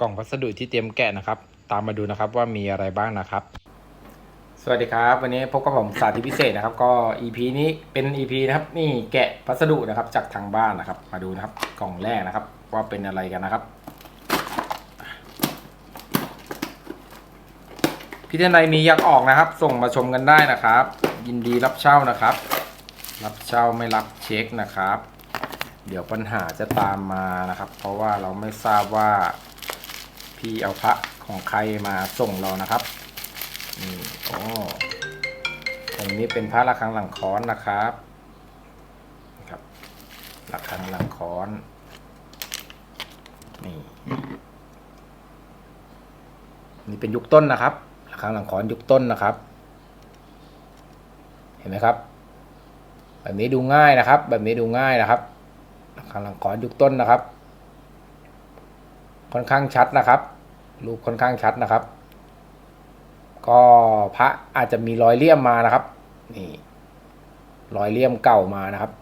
กล่องพัสดุที่เตรียมแกะนะครับ ตามมาดูนะครับว่ามีอะไรบ้างนะครับ สวัสดีครับ วันนี้พบกับผมสาธิตพิเศษนะครับ ก็ EP นี้เป็น EP นะครับ นี่แกะพัสดุนะครับ จากทางบ้านนะครับ มาดูนะครับกล่องแรกนะครับ ว่าเป็นอะไรกันนะครับพี่ท่านใดมีอยากออกนะครับ ส่งมาชมกันได้นะครับ ยินดีรับเช่านะครับ รับเช่าไม่รับเช็คนะครับ เดี๋ยวปัญหาจะตามมานะครับ เพราะว่าเราไม่ทราบว่า พี่เอาพระของใครมาส่งเรานะครับนี่โอ้องนี้เป็นพระระฆังหลังค้อนนะครับนะครับระฆังหลังค้อนนี่นี่เป็นยุคต้นนะครับระฆังหลังค้อนยุคต้นนะครับ เห็นไหมครับ แบบนี้ดูง่ายนะครับ แบบนี้ดูง่ายนะครับระฆังหลังค้อนยุคต้นนะครับ ค่อนข้างชัดนะครับ รูปค่อนข้างชัดนะครับ ก็พระอาจจะมีรอยเลี่ยมมานะครับ นี่รอยเลี่ยมเก่ามานะครับ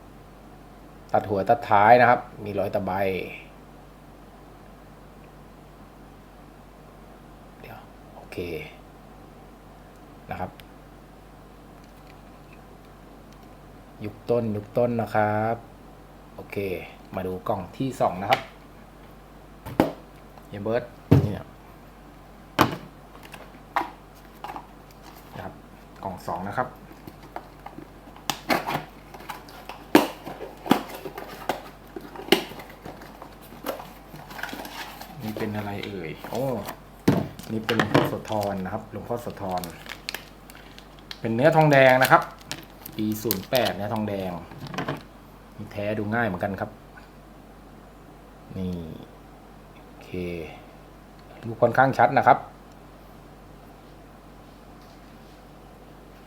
ตัดหัวตัดท้ายนะครับ มีรอยตะไบเดี๋ยวโอเคนะครับ ยุคต้นยุคต้นนะครับ โอเค มาดูกล่องที่สองนะครับ เฮียเบิร์ดนี่นะครับ กล่องสองนะครับ นี่เป็นอะไรเอ่ย โอ้นี่เป็นหลวงพ่อโสธรนะครับ หลวงพ่อโสธรเป็นเนื้อทองแดงนะครับ ปีศูนย์แปดเนื้อทองแดงนี่แท้ดูง่ายเหมือนกันครับ นี่ เครูปค่อนข้างชัดนะครับ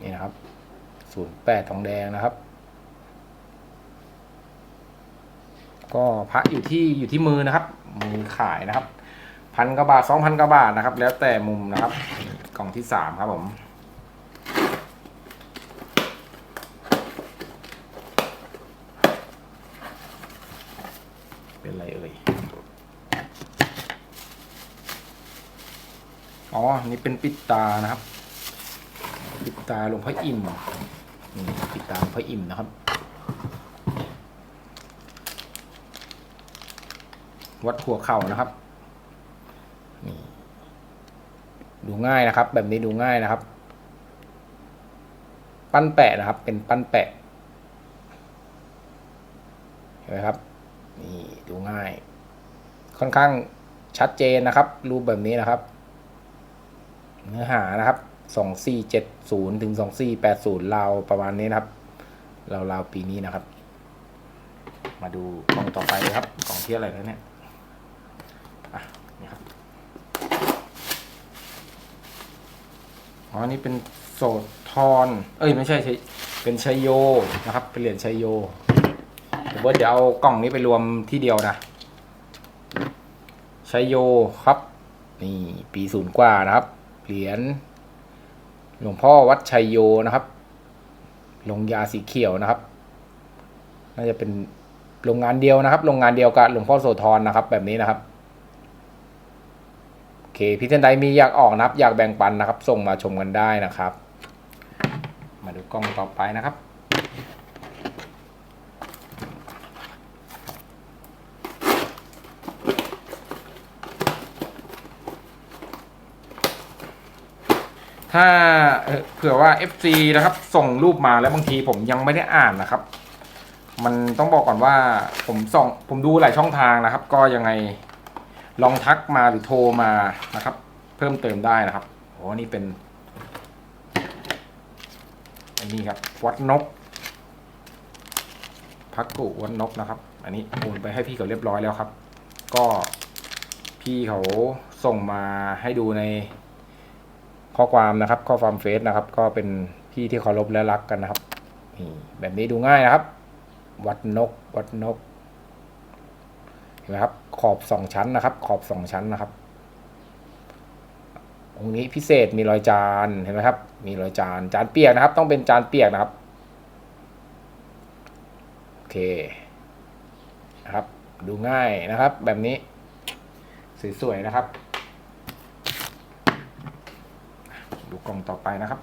นี่นะครับศูนย์แปดทองแดงนะครับ ก็พระอยู่ที่อยู่ที่มือนะครับ มือขายนะครับพันกว่าบาทสองพันกว่าบาทนะครับ แล้วแต่มุมนะครับ กล่องที่สามครับผมเป็นไรเอ่ย อ๋อ นี่เป็นปิดตานะครับ ปิดตาหลวงพ่ออิ่มนี่ปิดตาหลวงพ่ออิ่มนะครับ วัดหัวเข่านะครับนี่ดูง่ายนะครับ แบบนี้ดูง่ายนะครับ ปั้นแปะนะครับ เป็นปั้นแปะเห็นไหมครับนี่ดูง่าย ค่อนข้างชัดเจนนะครับ รูปแบบนี้นะครับ เนื้อหานะครับสองสี่เจ็ดศูนย์ถึงสองสี่แปดศูนย์ราวประมาณนี้นะครับราวราวปีนี้นะครับ มาดูกล่องต่อไปเลยครับกล่องที่อะไรแล้วเนี่ยอะนี่ครับอ๋อนี่เป็นโสดทอนเอ้ยไม่ใช่ใช่เป็นชัยโยนะครับ เป็นเหรียญชัยโยเดี๋ยวเบิร์ดเดี๋ยวเอากล่องนี้ไปรวมที่เดียวนะชัยโยครับ นี่ปีศูนย์กว่านะครับ เหรียญหลวงพ่อวัดชัยโยนะครับ ลงยาสีเขียวนะครับ น่าจะเป็นโรงงานเดียวนะครับ โรงงานเดียวกับหลวงพ่อโสธรนะครับ แบบนี้นะครับโอเคพี่ท่านใดมีอยากออกนะครับ อยากแบ่งปันนะครับ ส่งมาชมกันได้นะครับ มาดูกล้องต่อไปนะครับ ถ้าเผื่อว่า FC นะครับ ส่งรูปมาแล้วบางทีผมยังไม่ได้อ่านนะครับ มันต้องบอกก่อนว่าผมส่งผมดูหลายช่องทางนะครับ ก็ยังไงลองทักมาหรือโทรมานะครับ เพิ่มเติมได้นะครับโอ้นี่เป็นอันนี้ครับวัดนกพักกุวัดนกนะครับ อันนี้โอนไปให้พี่เขาเรียบร้อยแล้วครับ ก็พี่เขาส่งมาให้ดูใน ข้อความนะครับ ข้อความเฟซนะครับ ก็เป็นพี่ที่เคารพและรักกันนะครับนี่แบบนี้ดูง่ายนะครับ วัดนก วัดนกเห็นไหมครับ ขอบสองชั้นนะครับ ขอบสองชั้นนะครับองค์นี้พิเศษมีรอยจานเห็นไหมครับ มีรอยจานจานเปียกนะครับ ต้องเป็นจานเปียกนะครับโอเคนะครับ ดูง่ายนะครับ แบบนี้สวยๆนะครับ ดูกล่องต่อไปนะครับ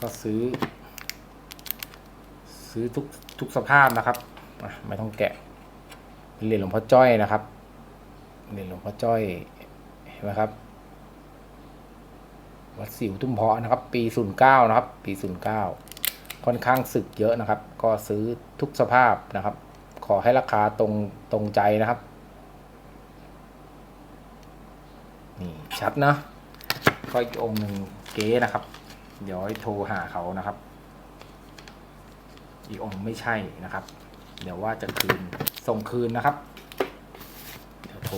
ก็ซื้อ ซื้อทุกทุกสภาพนะครับ ไม่ต้องแกะเป็นเหรียญหลวงพ่อจ้อยนะครับ เหรียญหลวงพ่อจ้อย เห็นไหมครับ วัดสิวทุ่มเพาะนะครับ ปี09นะครับ ปี09ค่อนข้างสึกเยอะนะครับ ก็ซื้อทุกสภาพนะครับ ขอให้ราคาตรงตรงใจนะครับ นี่ชัดนะก็อีกองหนึ่งเก๊นะครับ เดี๋ยวโทรหาเขานะครับ อีกองไม่ใช่นะครับ เดี๋ยวว่าจะคืนส่งคืนนะครับ เดี๋ยวโทร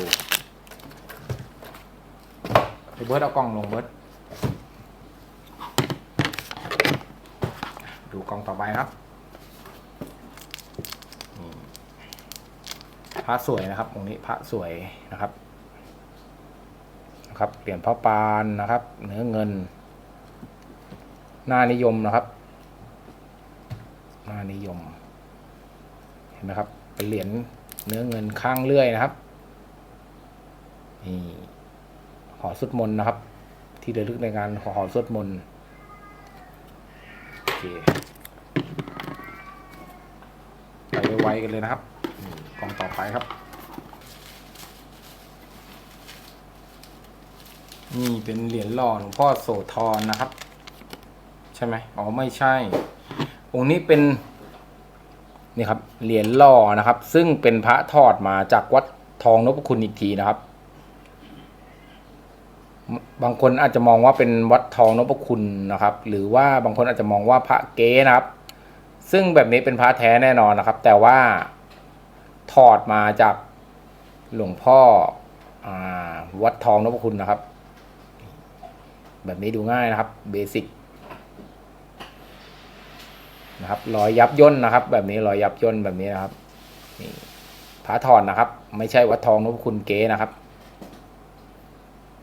ไปเบิร์ดเอากล้องลงเบิร์ดดูกล้องต่อไปครับนี่พระสวยนะครับองนี้พระสวยนะครับ ครับเหรียญพ่อปานนะครับ เนื้อเงิน หน้านิยมนะครับ หน้านิยม เห็นไหมครับ เป็นเหรียญเนื้อเงินข้างเลื่อยนะครับนี่หอสุดมนนะครับ ที่ระลึกในงานหอสุดมนโอเคไปไวๆกันเลยนะครับกล่องต่อไปครับ นี่เป็นเหรียญหล่อหลวงพ่อโสธรนะครับ ใช่ไหมอ๋อไม่ใช่ องค์นี้เป็นนี่ครับเหรียญหล่อนะครับ ซึ่งเป็นพระถอดมาจากวัดทองนพคุณอีกทีนะครับ บางคนอาจจะมองว่าเป็นวัดทองนพคุณนะครับ หรือว่าบางคนอาจจะมองว่าพระเก๊นะครับ ซึ่งแบบนี้เป็นพระแท้แน่นอนนะครับ แต่ว่าถอดมาจากหลวงพ่ออวัดทองนพคุณนะครับ แบบนี้ดูง่ายนะครับเบสิกนะครับรอยยับย่นนะครับ แบบนี้รอยยับย่นแบบนี้นะครับนี่พระถอดนะครับ ไม่ใช่วัดทองนพคุณเก๋นะครับ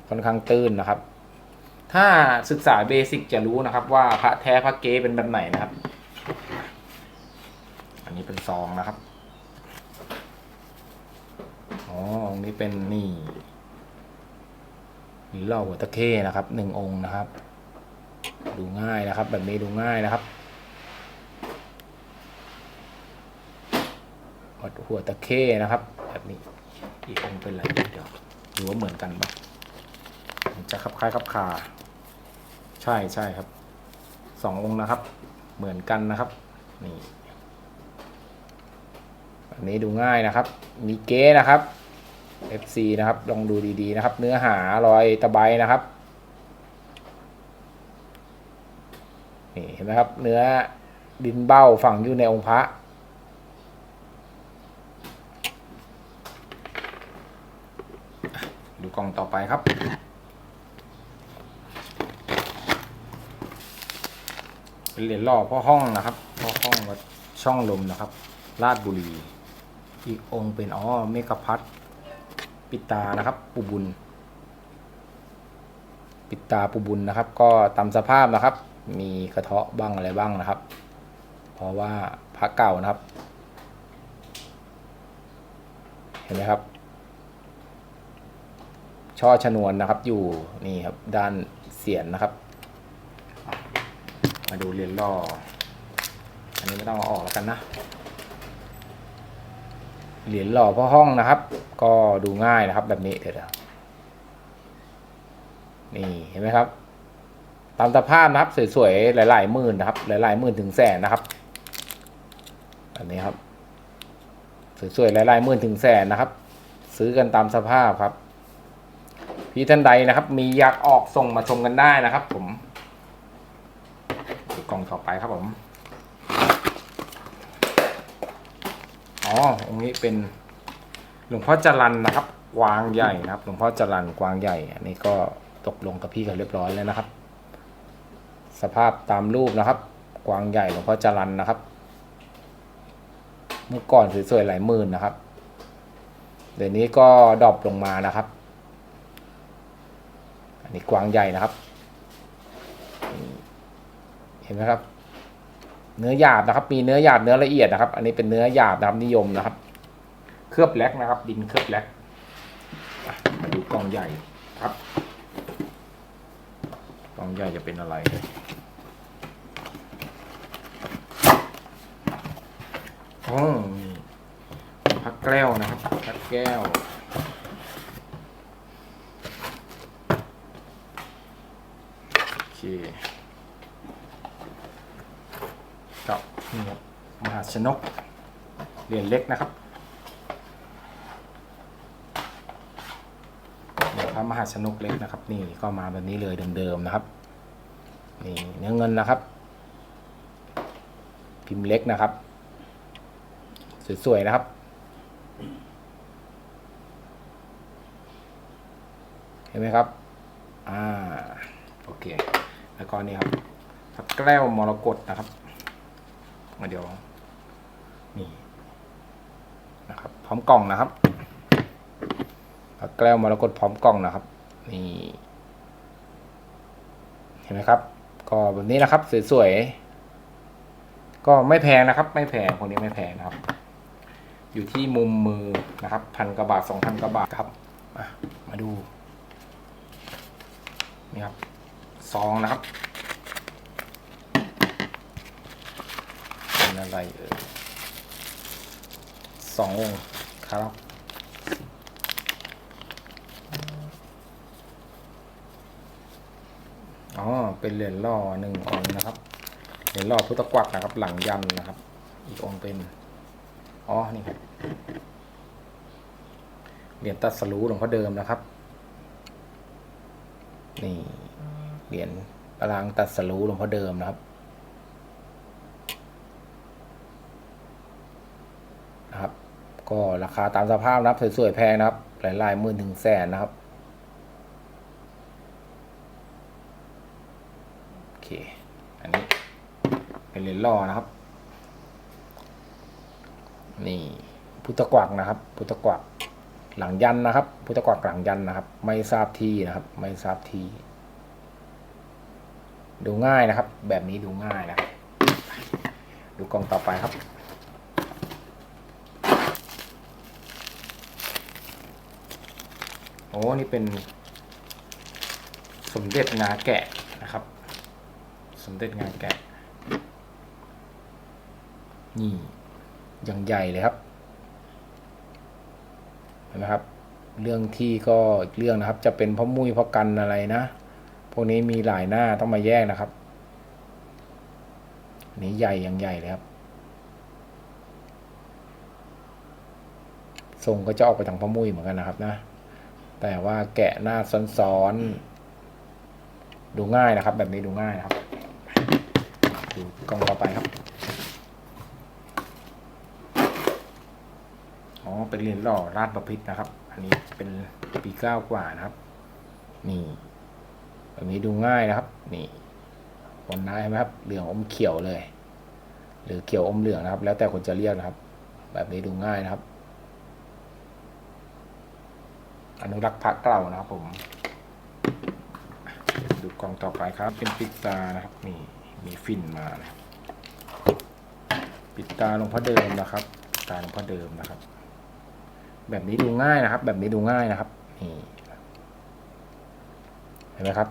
ค่อนข้างตื้นนะครับ ถ้าศึกษาเบสิกจะรู้นะครับ ว่าพระแท้พระเก๊เป็นแบบไหนนะครับ อันนี้เป็นซองนะครับอ๋ออันนี้เป็นนี่ หรือเหล่าหัวตะเข้นะครับหนึ่งองค์นะครับ ดูง่ายนะครับ แบบนี้ดูง่ายนะครับวัดหัวตะเข้นะครับ แบบนี้อีกองค์เป็นอะไรเดี๋ยวดูว่าเหมือนกันปะจะคลับคล้ายคลับคาใช่ใช่ครับสององค์นะครับ เหมือนกันนะครับนี่แบบนี้ดูง่ายนะครับ มีเก้นะครับ FC นะครับ ลองดูดีๆนะครับ เนื้อหารอยตะไบนะครับ นี่เห็นไหมครับ เนื้อดินเบ้าฝังอยู่ในองค์พระ ดูกล่องต่อไปครับเป็นเหรียญหล่อพ่อห้องนะครับพ่อห้องวัดช่องลมนะครับ ราชบุรี อีกองค์เป็นอ๋อเมกะพัท ปิดตานะครับ ปูบุญ ปิดตาปูบุญนะครับ ก็ตามสภาพนะครับ มีกระเทาะบ้างอะไรบ้างนะครับ เพราะว่าพระเก่านะครับ เห็นไหมครับ ช่อชนวนนะครับอยู่นี่ครับด้านเสียนนะครับ มาดูเหรียญล่อ อันนี้ไม่ต้องเอาออกแล้วกันนะเหรียญหล่อพ่อห้องนะครับ ก็ดูง่ายนะครับแบบนี้เดี๋ยวนี่เห็นไหมครับ ตามสภาพนะครับสวยๆหลายๆหมื่นนะครับ หลายๆหมื่นถึงแสนนะครับแบบนี้ครับสวยๆหลายๆหมื่นถึงแสนนะครับ ซื้อกันตามสภาพครับพี่ท่านใดนะครับ มีอยากออกส่งมาชมกันได้นะครับ ผมกล่องต่อไปครับผมอ๋อองนี้เป็น หลวงพ่อจรันนะครับกวางใหญ่นะครับ หลวงพ่อจรันกวางใหญ่อันนี้ก็ตกลงกับพี่กันเรียบร้อยแล้วนะครับ สภาพตามรูปนะครับ กวางใหญ่หลวงพ่อจรันนะครับ เมื่อก่อนสวยๆหลายหมื่นนะครับ เดี๋ยวนี้ก็ดรอปลงมานะครับ อันนี้กวางใหญ่นะครับ เห็นไหมครับ เนื้อหยาบนะครับ มีเนื้อหยาบเนื้อละเอียดนะครับ อันนี้เป็นเนื้อหยาบนะครับนิยมนะครับ เคลือบแลกนะครับ ดินเคลือบแลกอะดูกล่องใหญ่ครับ กล่องใหญ่จะเป็นอะไรอ๋อพักแก้วนะครับพักแก้วโอเคกับนี่ครับมหาชนกเหรียญเล็กนะครับเหรียญพระ มหาชนกเล็กนะครับ นี่ก็มาแบบนี้เลยเดิมๆนะครับ นี่เนื้อเงินนะครับ พิมพ์เล็กนะครับ สวยๆนะครับเห็นไหมครับอ่าโอเค แล้วก็นี่ครับพักแก้วมรกตนะครับมาเดี๋ยวนี่นะครับ พร้อมกล่องนะครับ พักแก้วมรกตพร้อมกล่องนะครับนี่เห็นไหมครับ ก็แบบนี้นะครับสวยๆก็ไม่แพงนะครับ ไม่แพงคนนี้ไม่แพงนะครับ อยู่ที่มุมมือนะครับพันกว่าบาทสองพันกว่าบาทครับมาดูนี่ครับซองนะครับเป็นอะไรเอ่ยสององค์ครับ อ๋อเป็นเหรียญล่อหนึ่งองค์นะครับเหรียญล่อพุทธกวักนะครับ หลังยันนะครับ อีกองค์เป็นอ๋อนี่ครับเหรียญตัดสรู้หลวงพ่อเดิมนะครับ นี่เหรียญปรางตัดสรู้หลวงพ่อเดิมนะครับนะครับ ก็ราคาตามสภาพนะครับ สวยๆแพงนะครับ หลายๆหมื่นถึงแสนนะครับ โอเค อันนี้ เหรียญล่อนะครับ นี่พุทธกวักนะครับ พุทธกวักหลังยันนะครับ พุทธกวักหลังยันนะครับ ไม่ทราบที่นะครับ ไม่ทราบที่ ดูง่ายนะครับ แบบนี้ดูง่ายนะดูกล่องต่อไปครับ โอ้นี่เป็น สมเด็จงาแกะนะครับ สมเด็จงาแกะ นี่อยังใหญ่เลยครับเห็นไหมครับ เรื่องที่ก็อีกเรื่องนะครับ จะเป็นพ่อมุ้ยพ่อกันอะไรนะ พวกนี้มีหลายหน้าต้องมาแยกนะครับอันนี้ใหญ่อยังใหญ่เลยครับทรงก็จะออกไปทางพ่อมุ้ยเหมือนกันนะครับนะ แต่ว่าแกะหน้าซ้อนๆดูง่ายนะครับ แบบนี้ดูง่ายนะครับ ดูกล่องต่อไปครับ อ๋อ เป็นเหรียญหล่อราชบพิตรนะครับ อันนี้เป็นปีเก้ากว่านะครับ นี่แบบนี้ดูง่ายนะครับ นี่คนได้ไหมครับ เหลืองอมเขียวเลย หรือเขียวอมเหลืองนะครับ แล้วแต่คนจะเรียกนะครับ แบบนี้ดูง่ายนะครับ อนุรักษ์พระเก่านะครับผม ดูกล่องต่อไปครับ เป็นปิดตานะครับ นี่มีฟินมานะครับปิดตาลงพ่อเดิมนะครับ ตาลงพ่อเดิมนะครับ แบบนี้ดูง่ายนะครับ แบบนี้ดูง่ายนะครับนี่เห็นไหมครับ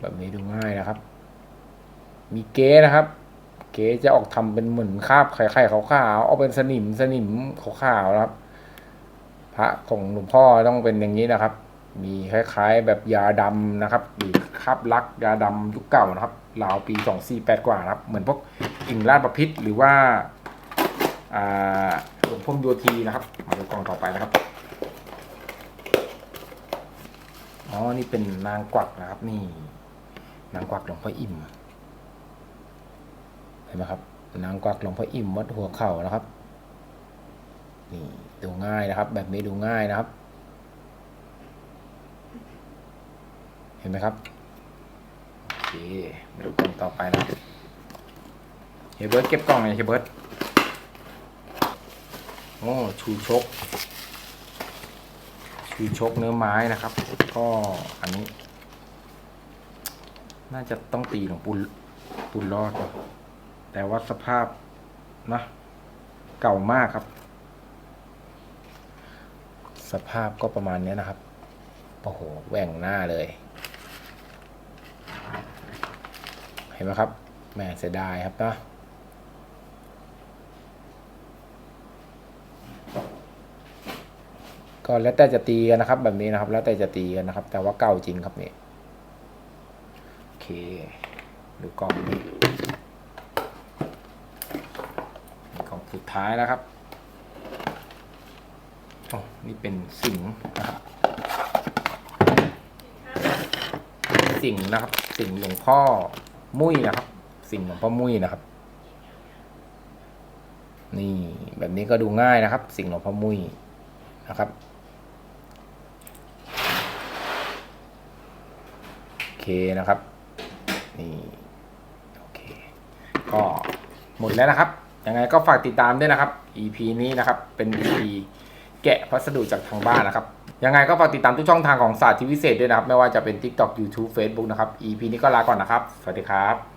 แบบนี้ดูง่ายนะครับ มีเก๊นะครับ เก๊จะออกทำเป็นเหมือนคราบไข่ไข่ขาวๆเอาเป็นสนิมสนิมขาวๆนะครับ พระของหลวงพ่อต้องเป็นอย่างนี้นะครับ มีคล้ายๆแบบยาดำนะครับหรือคราบลักยาดำยุคเก่านะครับราวปีสองสี่แปดกว่านะครับ เหมือนพวก อิ่งราชประพิษหรือว่าหลวงพ่อโยธีนะครับ มาดูกล่องต่อไปนะครับ อ๋อ นี่เป็นนางกวักนะครับ นี่ นางกวักหลวงพ่ออิ่ม เห็นไหมครับ นางกวักหลวงพ่ออิ่มวัดหัวเข่านะครับ นี่ดูง่ายนะครับ แบบนี้ดูง่ายนะครับ เห็นไหมครับ โอเคมาดูกล่องต่อไปนะครับ เฮเบิร์ดเก็บกล่องเลยเฮเบิร์ดโอ้ชูชก ชูชกเนื้อไม้นะครับ ก็อันนี้ น่าจะต้องตีหลวงปูปูรอดนะแต่ว่าสภาพนะเก่ามากครับ สภาพก็ประมาณนี้นะครับ โอ้โหแหว่งหน้าเลย เห็นไหมครับแหมเสียดายครับเนาะ ก็แล้วแต่จะตีกันนะครับ แบบนี้นะครับ แล้วแต่จะตีกันนะครับ แต่ว่าเก่าจริงครับนี่โอเคดูกล่องนี้กล่องสุดท้ายแล้วครับโอ้นี่เป็นสิงนะครับสิงนะครับ สิงหลวงพ่อมุ้ยนะครับ สิงหลวงพ่อมุ้ยนะครับ นี่แบบนี้ก็ดูง่ายนะครับ สิงหลวงพ่อมุ้ยนะครับโอ เคนะครับ นี่โอเค ก็หมดแล้วนะครับ ยังไงก็ฝากติดตามด้วยนะครับ EP นี้นะครับเป็น EP แกะพัสดุจากทางบ้านนะครับ ยังไงก็ฝากติดตามทุกช่องทางของศาสตร์ที่วิเศษด้วยนะครับ ไม่ว่าจะเป็น TikTok YouTube Facebook นะครับ EP นี้ก็ลาก่อนนะครับ สวัสดีครับ